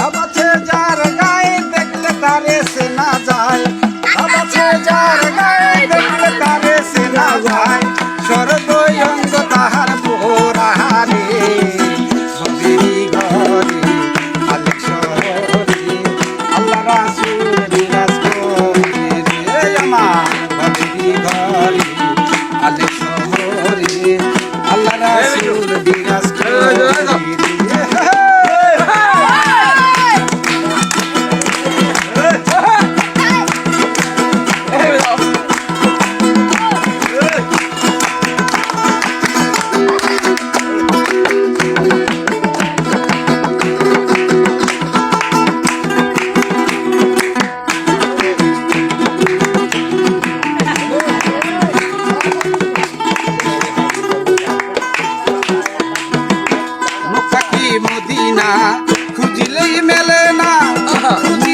How about 야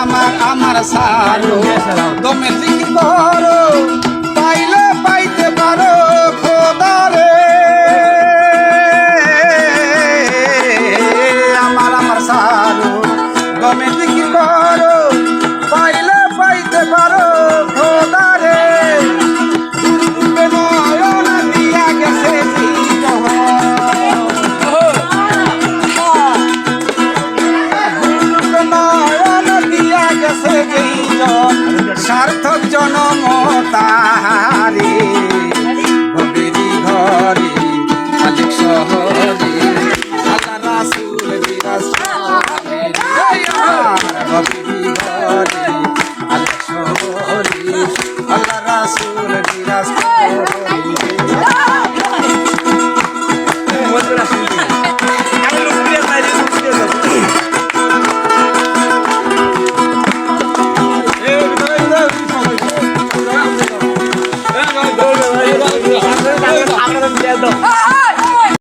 আমার আমার সারো, দমে জিকির করো, পাইলে পাইতে পারো খোদারে। আমার আমার সারো, দমে জিকির করো, পাইলে পাইতে পারো জনম together.